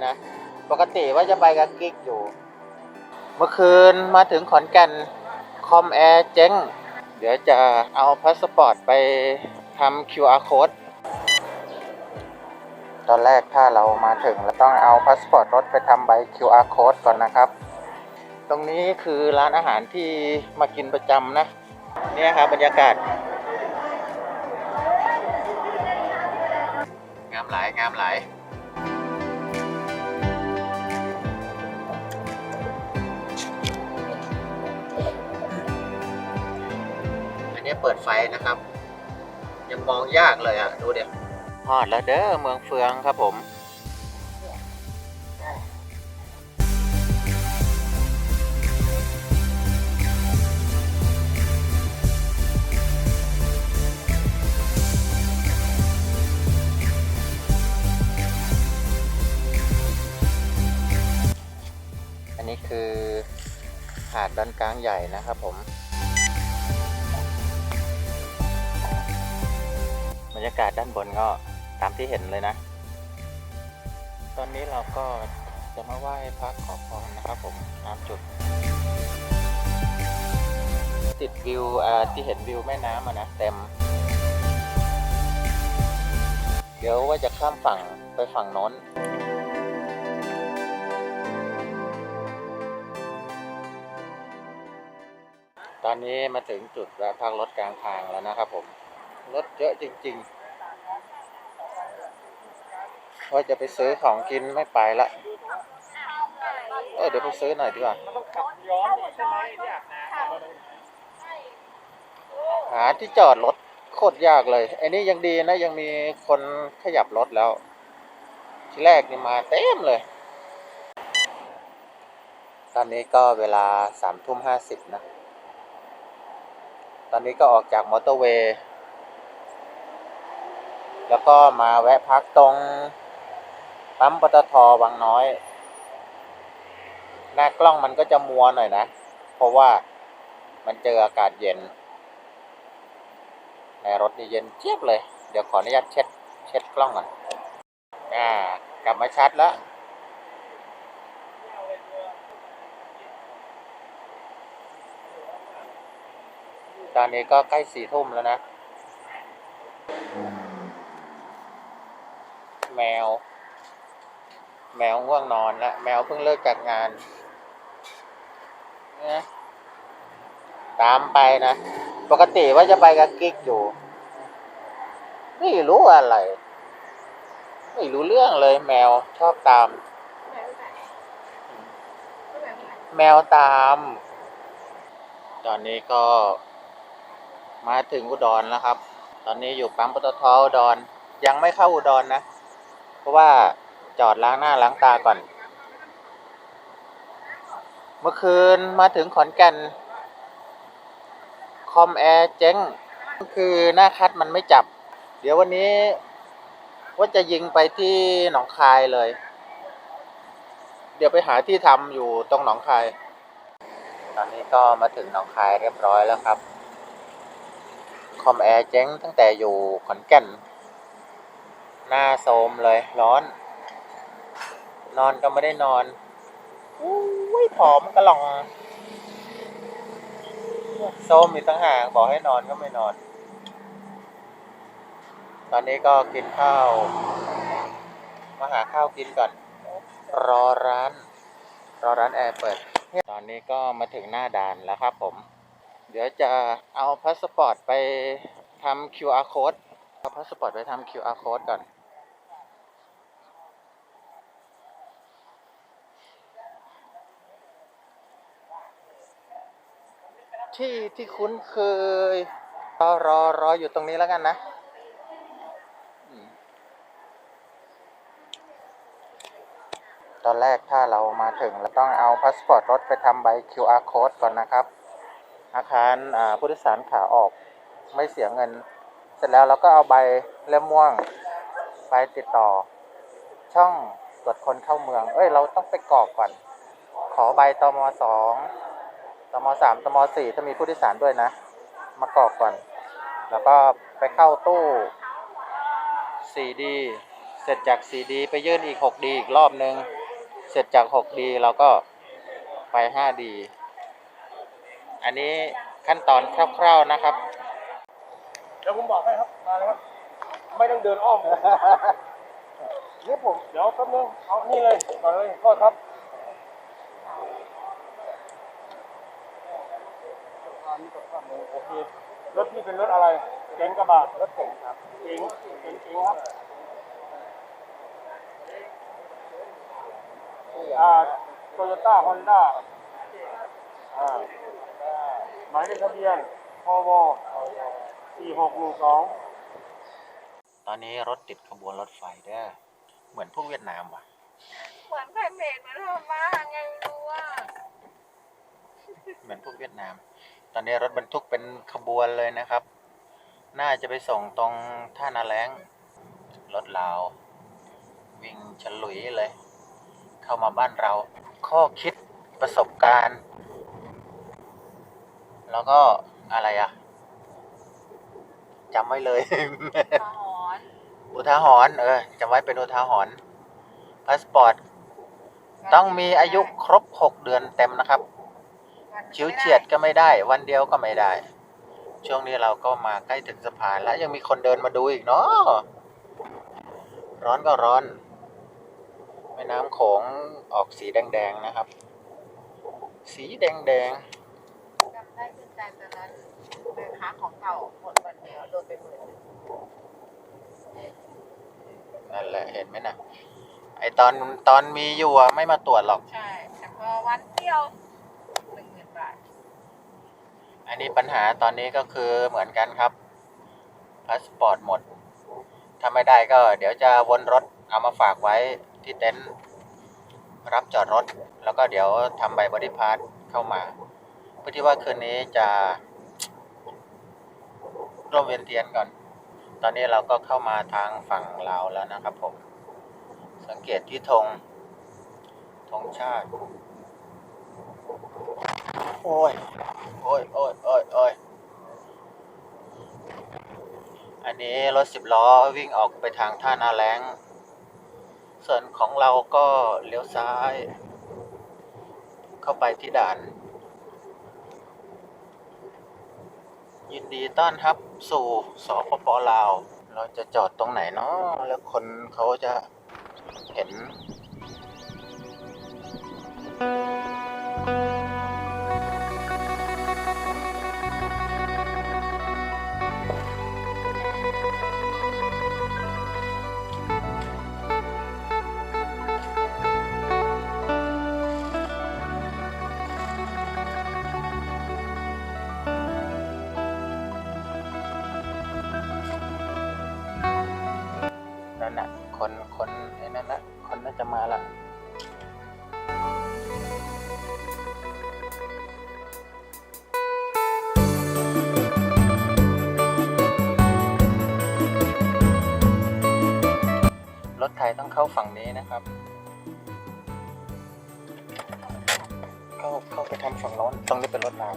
ปนะ ปกติว่าจะไปกับกิ๊กอยู่ เมื่อคืนมาถึงขอนแก่นคอมแอร์เจ๊ง เดี๋ยวจะเอาพาสปอร์ตไปทำ QR code ตอนแรกถ้าเรามาถึงเราต้องเอาพาสปอร์ตรถไปทำใบ QR code ก่อนนะครับ ตรงนี้คือร้านอาหารที่มากินประจำนะ เนี่ยครับบรรยากาศ งามหลายงามหลาย เปิดไฟนะครับ ยังมองยากเลยอะ ดูเดี๋ยวฮอดแล้วเด้อเมืองเฟืองครับผมอันนี้คือหาดดอนกลางใหญ่นะครับผม รรยากาศด้านบนก็ตามที่เห็นเลยนะ ตอนนี้เราก็จะมาไหว้พระขอพรนะครับผมตามจุด ติดวิวที่เห็นวิวแม่น้ำอะนะเต็ม เดี๋ยวว่าจะข้ามฝั่งไปฝั่งน้นตอนนี้มาถึงจุดแวะพักรถกลางทางแล้วนะครับผม รถเยอะจริงๆ ว่าจะไปซื้อของกินไม่ไปละ เออเดี๋ยวไปซื้อหน่อยดีกว่าหาที่จอดรถโคตรยากเลยไอ้นี่ยังดีนะ ยังมีคนขยับรถแล้ว ทีแรกนี่มาเต็มเลย ตอนนี้ก็เวลาสามทุ่มห้าสิบนะ ตอนนี้ก็ออกจากมอเตอร์เวย์ แล้วก็มาแวะพักตรงปั๊มปตทวังน้อย หน้ากล้องมันก็จะมัวหน่อยนะ เพราะว่ามันเจออากาศเย็น ในรถนี่เย็นเจี๊ยบเลย เดี๋ยวขออนุญาตเช็ด เช็ดกล้องก่อน อ่ากลับมาชัดแล้วตอนนี้ก็ใกล้สี่ทุ่มแล้วนะ แมว แมวง่วงนอนล้วแมวเพิ่งเลิกจากงานนะตามไปนะ ปกติว่าจะไปกับกิ๊กอยู่ไม่รู้อะไร ไม่รู้เรื่องเลยแมวชอบตาม แมวตาม ตอนนี้ก็ มาถึงอุดรแล้วครับ ตอนนี้อยู่ปั๊มปตทอุดรยังไม่เข้าอุดรนะ เพราะว่าจอดล้างหน้าล้างตาก่อน เมื่อคืนมาถึงขอนแก่น คอมแอร์เจ๊ง คือหน้าคัดมันไม่จับ เดี๋ยววันนี้ว่าจะยิงไปที่หนองคายเลย เดี๋ยวไปหาที่ทำอยู่ตรงหนองคาย ตอนนี้ก็มาถึงหนองคายเรียบร้อยแล้วครับ คอมแอร์เจ๊งตั้งแต่อยู่ขอนแก่น หน้าโทรมเลยร้อน นอนก็ไม่ได้นอนอุ้ยผอมกระหล่องโซมอีกตั้งหากบอกให้นอนก็ไม่นอน ตอนนี้ก็กินข้าว มาหาข้าวกินก่อน รอร้าน รอร้านแอร์เปิด ตอนนี้ก็มาถึงหน้าด่านแล้วครับผม เดี๋ยวจะเอาพาสปอร์ตไปทำ QR code เอาพาสปอร์ตไปทำ QR code ก่อน ที่ที่คุ้นเคย รอรอรออยู่ตรงนี้แล้วกันนะ ตอนแรกถ้าเรามาถึงเราต้องเอาพาสปอร์ตรถไปทำใบ QR code ก่อนนะครับ อาคารผู้โดยสารขาออกไม่เสียเงิน เสร็จแล้วเราก็เอาใบเล่มม่วง ไปติดต่อ ช่องตรวจคนเข้าเมือง เอ้ย เราต้องไปกรอกก่อน ขอใบตมสอง ตมสามตมสี่ถ้ามีผู้โดยสารด้วยนะ มากรอกก่อน แล้วก็ไปเข้าตู้ 4D เสร็จจาก 4D ไปยื่นอีก 6D อีกรอบนึง เสร็จจาก 6D เราก็ไป 5D อันนี้ขั้นตอนคร่าวๆนะครับ เดี๋ยวผมบอกให้ครับ มาเลยครับ ไม่ต้องเดินอ้อม นี่ผม เดี๋ยวแป๊บนึง เอา นี่เลยก่อนเลยโทษครับโอเค รถพี่เป็นรถอะไรเก๋งกระบะรถเก๋งครับเก๋งเก๋งเก๋งครับอ่าโตโยต้าฮอนด้าอ่าหมายเลขทะเบียนพวสี่หกหนึ่งสองตอนนี้รถติดขบวนรถไฟเด้อเหมือนพวกเวียดนามว่ะ เหมือนไข่เมดเหมือนเธอมาไงไม่รู้ว่า เหมือนพวกเวียดนาม ตอนนี้รถบรรทุกเป็นขบวนเลยนะครับ น่าจะไปส่งตรงท่านาแล้ง รถลาว วิ่งฉลุยเลย เข้ามาบ้านเรา ข้อคิดประสบการณ์ แล้วก็อะไรอะจำไว้เลย ทหอนอุทาหรณ์เออจำไว้เป็นอุทาหรณ์พาสปอร์ตต้องมีอายุครบ 6 เดือนเต็มนะครับ ชิวเฉียดก็ไม่ได้ วันเดียวก็ไม่ได้ ช่วงนี้เราก็มาใกล้ถึงสะพานแล้วยังมีคนเดินมาดูอีกเนาะร้อนก็ร้อนแม่น้ำโขงออกสีแดงๆนะครับ สีแดงจำได้ขึ้นใจตอนนั้นไปค้าของเก่าหมดวันเดียวโดนไปหมื่นหนึ่งๆนั่นแหละเห็นไหมนะไอตอนตอนมีอยู่อะไม่มาตรวจหรอก ใช่แต่พอวันเดียวหนึ่งหมื่นบาท อันนี้ปัญหาตอนนี้ก็คือเหมือนกันครับพาสปอร์ตหมดถ้าไม่ได้ก็เดี๋ยวจะวนรถเอามาฝากไว้ที่เต็นท์รับจอดรถ แล้วก็เดี๋ยวทำใบบริพาสเข้ามาเพื่อที่ว่าคืนนี้จะร่วมเวียนเทียนก่อน ตอนนี้เราก็เข้ามาทางฝั่งลาวแล้วนะครับผม สังเกตที่ธงธงชาติ โอ้ย โอ้ยโอ้ยโอ้ยโอ้ยอันนี้รถสิบล้อวิ่งออกไปทางท่านาแล้งส่วนของเราก็เลี้ยวซ้าย เข้าไปที่ด่าน ยินดีต้อนรับสู่สปปลาว เราจะจอดตรงไหนเนาะแล้วคนเขาจะเห็นนั่น ไอ้นั่นนะคนน่าจะมาละรถไทยต้องเข้าฝั่งนี้นะครับ เข้าเข้าไปทำฝั่งโน้นตรงนี้เป็นรถลาว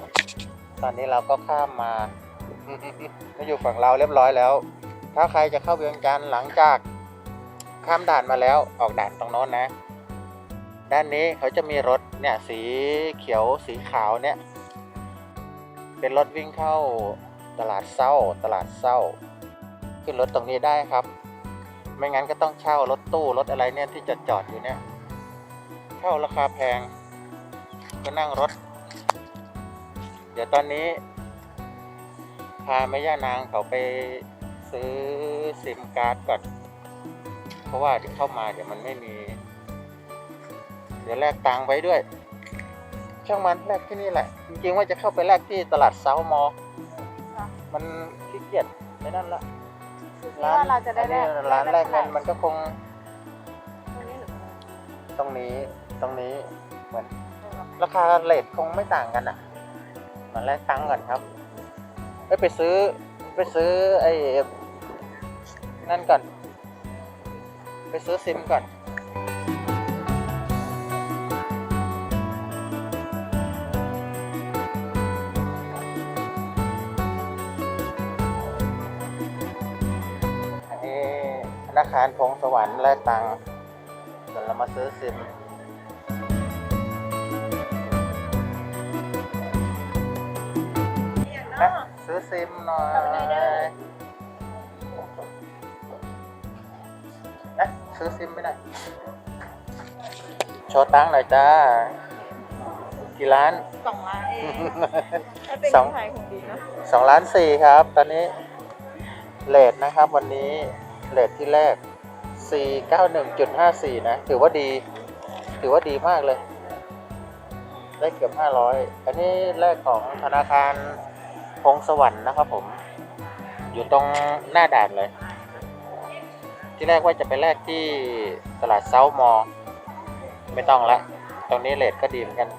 ตอนนี้เราก็ข้ามมามาอยู่ฝั่งเราเรียบร้อยแล้ว ถ้าใครจะเข้าเวียงจันทร์หลังจาก ข้ามด่านมาแล้วออกด่านตรงโน้นนะ ด้านนี้เขาจะมีรถเนี่ยสีเขียวสีขาวเนี่ย เป็นรถวิ่งเข้าตลาดเศร้าตลาดเศร้า ขึ้นรถตรงนี้ได้ครับ ไม่งั้นก็ต้องเช่ารถตู้รถอะไรเนี่ยที่จอดจอดอยู่เนี่ยเช่าราคาแพงก็นั่งรถ เดี๋ยวตอนนี้ พาแม่ย่านางเขาไปซื้อซิมการ์ดก่อน ราะว่าเดี๋ยวเข้ามาเดี๋ยวมันไม่มี เดี๋ยวแลกตังค์ไว้ด้วย ช่างมันแลกที่นี่แหละ จริงๆว่าจะเข้าไปแลกที่ตลาดเซาท์มอลล์มันขี้เกียจไม่นั่นละร้านเราจะได้แลกอันนี้ร้านแลกเงินมันก็คงตรงนี้หรือตรงนี้ตรงนี้เหมือน ราคาเลทคงไม่ต่างกันอะมาแลกตังค์ก่อนครับเอ้ยไปซื้อไปซื้อไอ้นั่นก่อน ไปซื้อซิมก่อนอันนี้พนักนาคารพงสวรรค์แลกตังค์เดี๋ยวเรามาซื้อซิมอย่ซื้อซิมหน่อย ซื้อซิมไม่ได้โชว์ตังค์หน่อยจ้า กี่ล้าน สองล้านเอง ถ้าเป็นสองคนไทยคงดีเนาะสองล้านสี่ครับ ตอนนี้เลทนะครับ วันนี้เลทที่แรก 491.54 นะ ถือว่าดี ถือว่าดีมากเลย ได้เกือบ 500 อันนี้แรกของธนาคารพงสวรรค์นะครับผม อยู่ตรงหน้าด่านเลย ที่แรกว่าจะไปแลกที่ตลาดเซาท์มอลล์ไม่ต้องละ ตรงนี้เลทก็ดีเหมือนกัน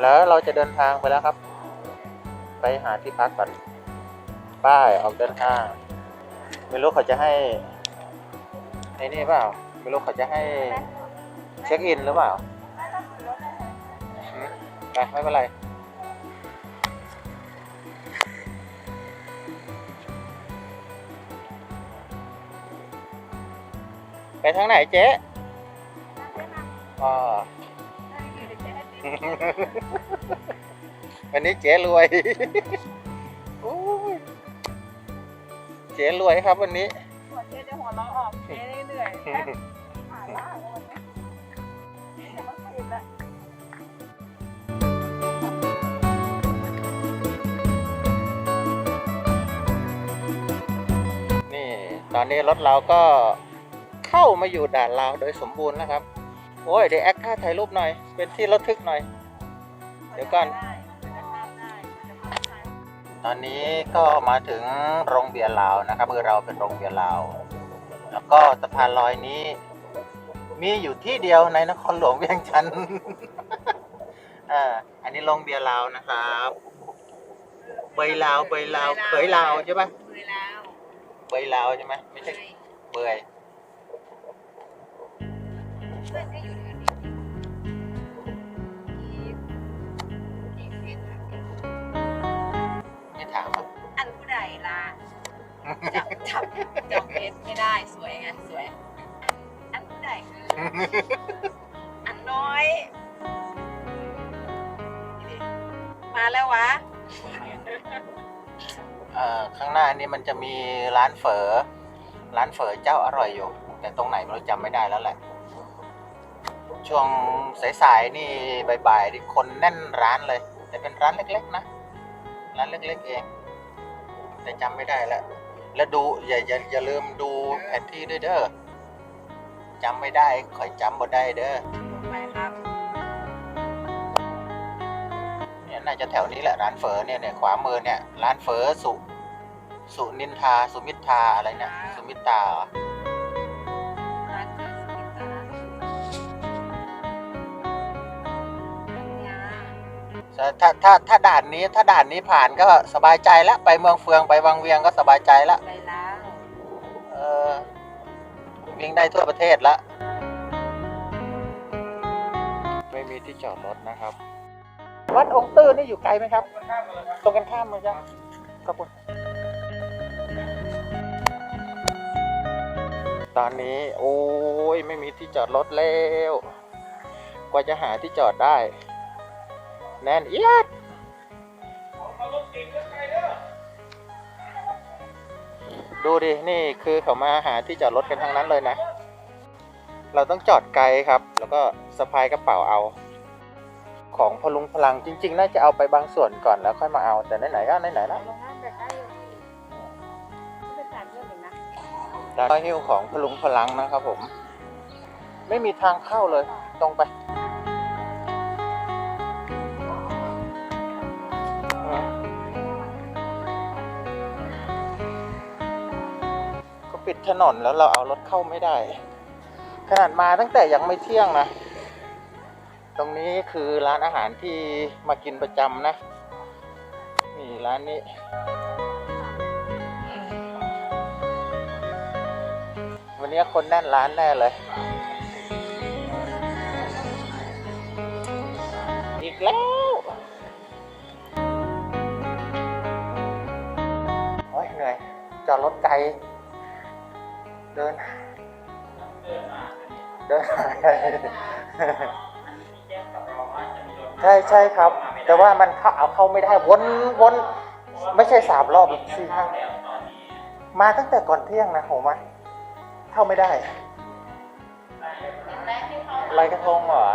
แล้วเราจะเดินทางไปแล้วครับ ไปหาที่พักก่อนป้ายออกเดินทาง ไม่รู้เขาจะให้ไอ้นี่เปล่า ไม่รู้เขาจะให้เช็คอินหรือเปล่าหืมไปไม่เป็นไร ไปทางไหนเจ๊อ๋อ วันนี้เจ๊รวยโอ้ยเจ๊รวยครับวันนี้หัวเจ๊จะหัวเราะออกเจ๊เหนื่อยๆแค่หาล่างวันนี้แต่ว่าผิดละนี่ตอนนี้รถเราก็ เข้ามาอยู่ด่านลาวโดยสมบูรณ์แล้วครับ โอ้ยเดี๋ยวแอคท่าถ่ายรูปหน่อย เป็นที่ระทึกหน่อย เดี๋ยวก่อน ตอนนี้ก็มาถึงโรงเบียร์ลาวนะครับมือเราเป็นโรงเบียร์ลาว แล้วก็สะพานลอยนี้ มีอยู่ที่เดียวในนครหลวงเวียงจันทร์อ่าอันนี้โรงเบียร์ลาวนะครับเบยลาวเบยลาวเขยลาวใช่ปะมือแล้วเบยลาวใช่ไหมไม่ใช่เบย เพื่อนก็อยู่ในนี้ที่ที่เฟซอะไม่ถามอะอันผู้ใดล่ะจับจับจับเฟซไม่ได้สวยไงสวยอันอันผู้ใดคืออันน้อยนี่ดิมาแล้ววะ เอ่อข้างหน้านี่มันจะมีร้านเฝอร้านเฝอเจ้าอร่อยอยู่ แต่ตรงไหนไม่รู้จำไม่ได้แล้วแหละ ช่วงสายๆนี่บ่ายๆนี่คนแน่นร้านเลย แต่เป็นร้านเล็ก ๆ นะ ร้านเล็ก ๆ เอง แต่จำไม่ได้แล้ว แล้วดูอย่าอย่าอย่าลืมดูแผนที่ด้วยเด้อจำไม่ได้ขอยจำบ่ได้เด้อลงไปครับเนี่ยน่าจะแถวนี้แหละร้านเฝอเนี่ยเนี่ยขวามือเนี่ยร้านเฝอสุ สุนินทา สุมิตราอะไรเนี่ย สุมิตรา ถ้าถ้าถ้าด่านนี้ถ้าด่านนี้ผ่านก็สบายใจแล้วไปเมืองเฟืองไปวังเวียงก็สบายใจแล้วไปล้างเออวิ่งได้ทั่วประเทศแล้วไม่มีที่จอดรถนะครับ วัดองค์ตื้อนี่อยู่ไกลไหมครับ ตรงกันข้ามเลยจ้ะขอบคุณตอนนี้ โอ้ยไม่มีที่จอดรถแล้ว กว่าจะหาที่จอดได้ แน่นเอียดดูดิ นี่คือเขามาหาที่จอดรถกันทั้งนั้นเลยนะ เราต้องจอดไกลครับ แล้วก็สะพายกระเป๋าเอา ของพลุงพลังจริง ๆ น่าจะเอาไปบางส่วนก่อนแล้วค่อยมาเอา แต่ไหนๆก็ไหนๆแล้วลงน้ำแบบได้อยู่ที่เป็นสาหิ้วของพลุงพลังนะครับผม ไม่มีทางเข้าเลยตรงไป ถนนแล้วเราเอารถเข้าไม่ได้ ขนาดมาตั้งแต่ยังไม่เที่ยงนะ ตรงนี้คือร้านอาหารที่มากินประจำนะ นี่ร้านนี้ วันนี้คนแน่นร้านแน่เลย อีกแล้วโอ้ยเหนื่อยจอดรถไกล เดิน เดินหาใครใช่ใช่ครับ แต่ว่ามันเข้าเอาเข้าไม่ได้วนวนไม่ใช่สามรอบสี่ครั้งมาตั้งแต่ก่อนเที่ยงนะผมว่าเข้าไม่ได้ลอยกระทงเหรอ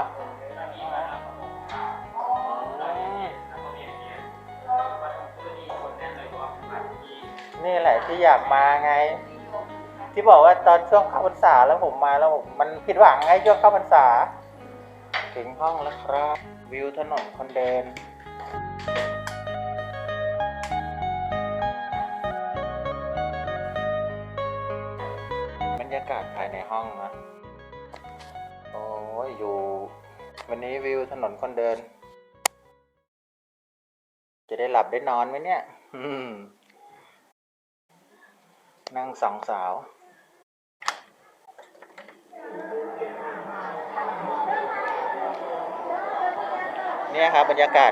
นี่แหละที่อยากมาไง ที่บอกว่าตอนช่วงเข้าพรรษาแล้วผมมาแล้วผมมันผิดหวังไงช่วงเข้าพรรษา ถึงห้องแล้วครับ วิวถนนคนเดินบรรยากาศภายในห้องนะโอ้ยอยู่ วันนี้วิวถนนคนเดิน จะได้หลับได้นอนไหมเนี่ยนั่งสองสาว เนี่ยครับบรรยากาศ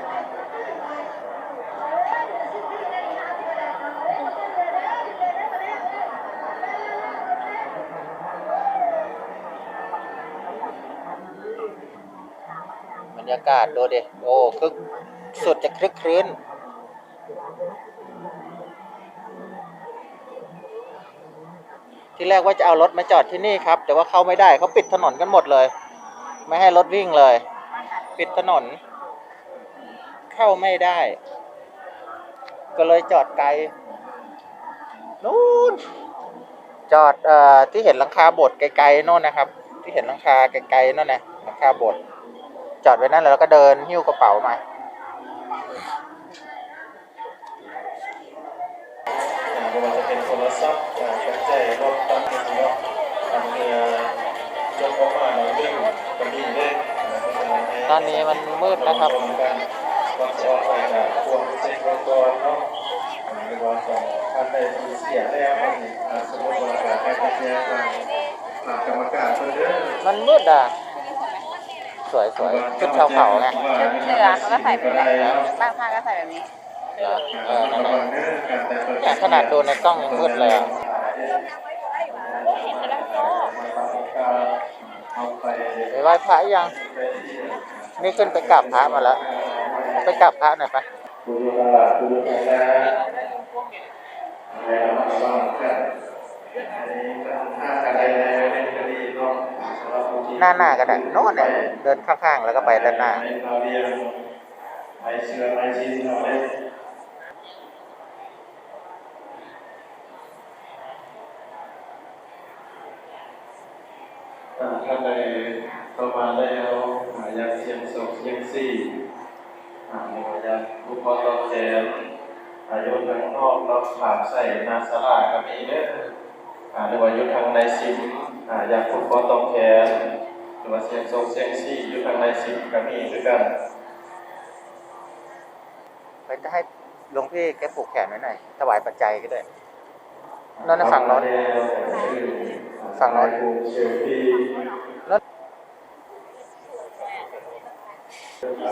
บรรยากาศดูดิโอ้คึกสุดจะคลึกครื้นที่แรกว่าจะเอารถมาจอดที่นี่ครับ แต่ว่าเข้าไม่ได้เขาปิดถนนกันหมดเลย ไม่ให้รถวิ่งเลย ปิดถนน เข้าไม่ได้ ก็เลยจอดไกลนู้นจอดเอ่อที่เห็นหลังคาโบสถ์ไกลๆโน่นนะครับ ที่เห็นหลังคาไกลๆโน่นนะหลังคาโบสถ์จอดไว้นั่นแล้วก็เดินหิ้วกระเป๋ามาไม่ว่าจะเป็นโทรศัพท์อ่าปัจจัยรถตั้งเสียอันเรือจนออกมาเราเรื่องกระบี่เล่นตอนนี้มันมืดนะครับ การวัดจอไปจากพวงเซ็กกรเนาะหรือว่าของท่านใดที่เสียแล้วนี่สมมติว่าการให้ไปแจ้งทางอ่ากรรมการเพิ่อนเด้อมันมืดอะสวยสวยชุดชาวเขาไงเหนือเขาก็ใส่แบบนี้บางภาคก็ใส่แบบนี้เหรอเออนั่นแหละแต่ขนาดดูในกล้องยังมืดเลยอะเห็นและโซ่เอาไปไปไหว้พระยัง นี่ขึ้นไปกราบพระมาแล้ว ไปกราบพระหน่อยปะดูดูตลาดดูดูแลในระมัดระวังกันอันนี้ก็ถ้าอะไรในคดีเนาะหน้าหน้าก็ได้โน่นเนี่ยเดินข้างๆแล้วก็ไปด้านหน้าไปเชื่อไปชินเอาไว้าท่านใดเข้ามาแล้วอ่ายากเสียงโศกเสียงซี่ อ่าไม่ว่าจะผู้พอตอบแทนอายุทางนอกเราถามใส่นาสลาก็มีเด้ออ่าหรือว่าอยู่ทางในซิมอ่าอยากผู้พอตอบแทนหรือว่าเสียงโศกเสียงซี่อยู่ทางในซิมก็มีด้วยกันไปจะให้หลวงพี่แกผูกแขนไว้หน่อยถวายปัจจัยก็ได้นั่นนะฝั่งโน้นฝั่งโน้น เชลฟี่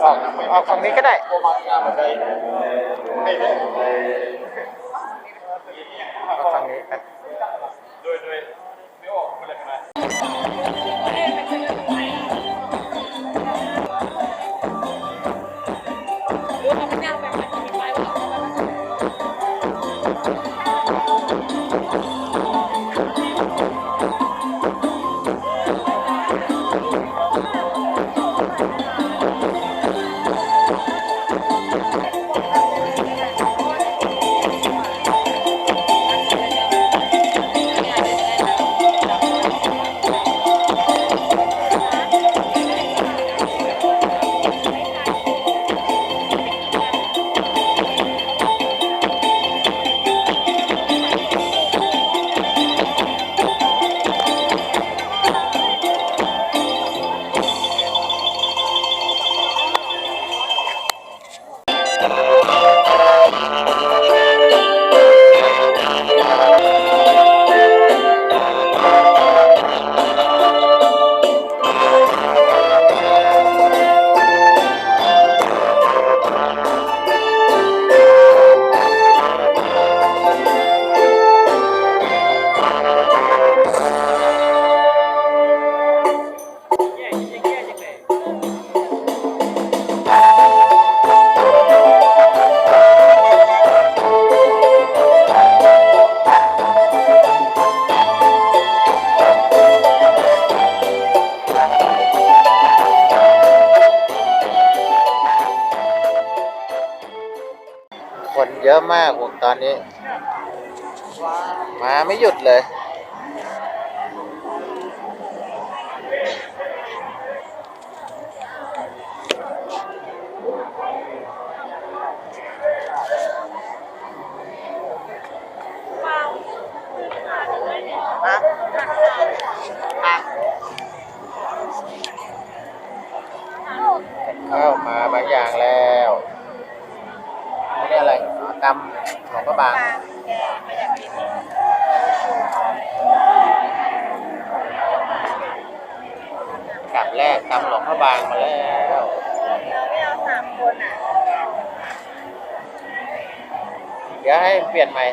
ออกออกฝั่งนี้ก็ได้ให้ได้ออกฝั่งนี้ Oh, เยอะมากวงตอนนี้ มาไม่หยุดเลย มาอะ เข้ามาบางอย่างแล้วนี่อะไรอ๋อตำของกระบาง แกไม่อยากกิน กลับแรกตำหลวงพระบางมาแล้วเราไม่เอาสามคนอะ เดี๋ยวให้เปลี่ยนใหม่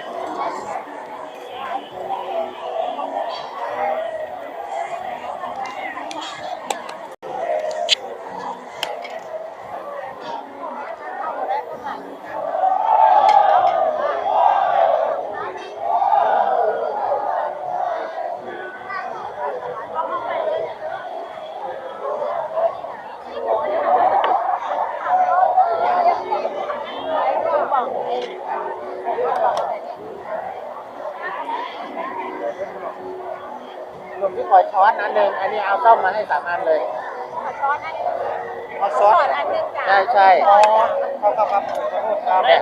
รวมที่ขอช้อนอันหนึ่งอันนี้เอาส้มมาให้สามอันเลย ขอช้อนอันเอาขซออสอันหนึงจ้ะใช่ใช่ ขอจ้ะ ครับครับครับขอโทษครับเนี่ย